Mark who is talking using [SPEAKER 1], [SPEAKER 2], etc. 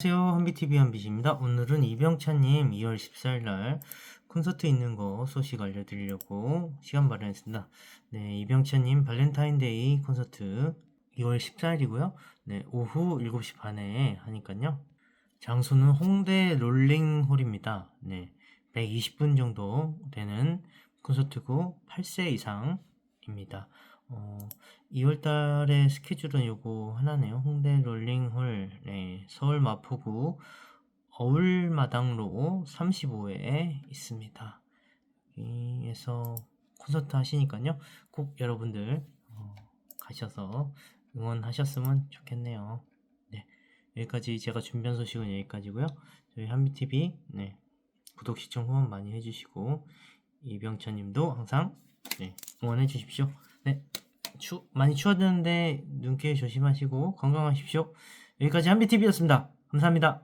[SPEAKER 1] 안녕하세요. 한비TV 한비입니다. 오늘은 이병찬님 2월 14일 날 콘서트 있는 거 소식 알려드리려고 시간 마련했습니다. 네 이병찬님 발렌타인데이 콘서트 2월 14일이고요. 네 오후 7시 반에 하니까요. 장소는 홍대 롤링홀입니다. 네 120분 정도 되는 콘서트고 8세 이상입니다 어, 2월 달에 스케줄은 요거 하나네요. 홍대 롤링홀, 네, 서울 마포구 어울마당로 35회에 있습니다. 여기에서 콘서트 하시니까요. 꼭 여러분들 어, 가셔서 응원하셨으면 좋겠네요. 네, 여기까지 제가 준비한 소식은 여기까지고요. 저희 한비TV 네, 구독, 시청, 후원 많이 해주시고 이병찬님도 항상 네, 응원해 주십시오. 네, 추, 많이 추워졌는데 눈길 조심하시고 건강하십시오. 여기까지 한비TV였습니다. 감사합니다.